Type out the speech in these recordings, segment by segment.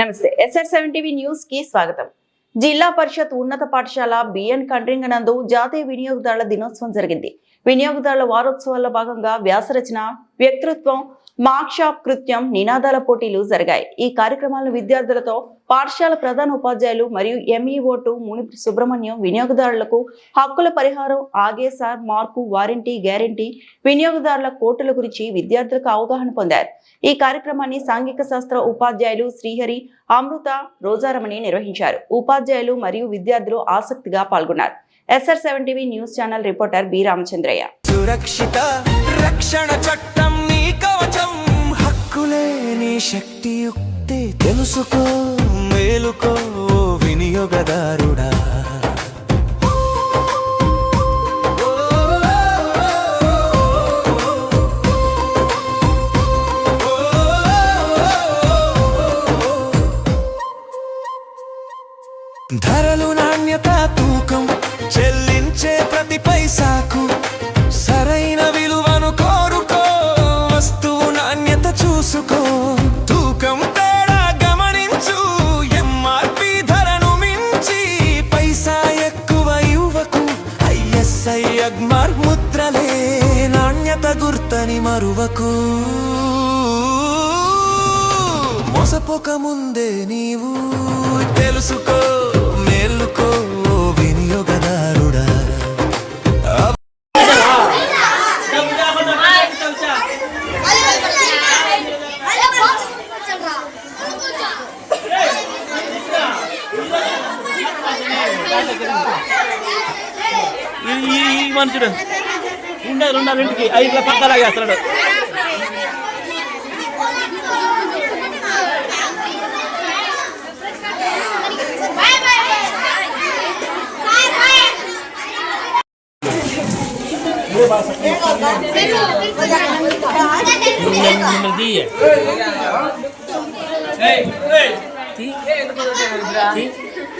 నమస్తే SR seven TV న్యూస్కి స్వాగతం. జిల్లా పరిషత్ ఉన్నత పాఠశాల బిఎన్ కండ్రింగ్ నందు జాతీయ వినియోగదారుల దినోత్సవం జరిగింది. వినియోగదారుల వారోత్సవాల్లో భాగంగా వ్యాసరచన వ్యక్తిత్వం మార్క్షాప్ కృత్యం నినాదాల పోటీలు జరిగాయి. ఈ కార్యక్రమాలను విద్యార్థులతో పాఠశాల ప్రధాన ఉపాధ్యాయులు మరియు ఎంఈఓ టు ముని సుబ్రహ్మణ్యం వినియోగదారులకు హక్కుల పరిహారం ఆగేసార్ మార్కు వారంటీ గ్యారంటీ వినియోగదారుల కోర్టుల గురించి విద్యార్థులకు అవగాహన పొందారు. ఈ కార్యక్రమాన్ని సాంఘిక శాస్త్ర ఉపాధ్యాయులు శ్రీహరి అమృత రోజారమణి నిర్వహించారు. ఉపాధ్యాయులు మరియు విద్యార్థులు ఆసక్తిగా పాల్గొన్నారు. SR seven TV news channel reporter B Ramachandraiah. సురక్షిత రక్షణ చట్టం శక్తియుక్తి తెలుసుకో మేలుకో వినియోగదారుడా. ధరలు నాణ్యత తూకం చెల్లించే ప్రతి పైసాకు సరైన విలువను కోరుకో వస్తువు నాణ్యత చూసుకో. ఐఎస్ఐ ముద్రలే నాణ్యత గుర్తని మరువకు. మోసపోక ముందే నీవు తెలుసుకో మేలుకో వినియోగదారుడా. ఈ ఈ- మనుషుడు ఉండదు ఉండాలి ఇంటికి. ఐదు ఇట్లా పక్కలాగా వేస్తాడు మిమ్మల్ని తీయ.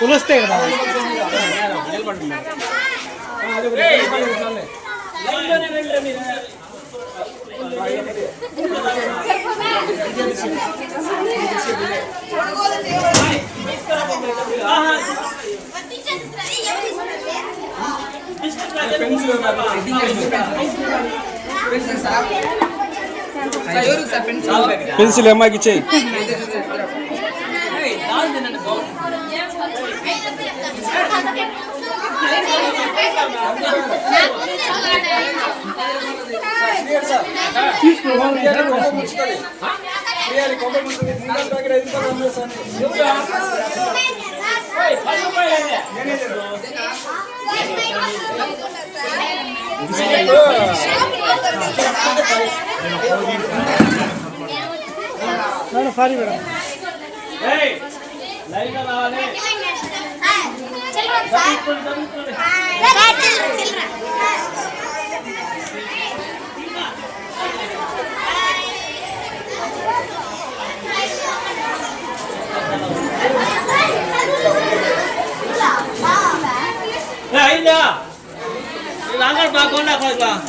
పులుస్తే కదా. పెన్సిల్ అమ్మాయికి ఇచ్చేయి. సారీ మేడం ஐயா நாங்கள் பார்க்கணும் பார்க்கலாம்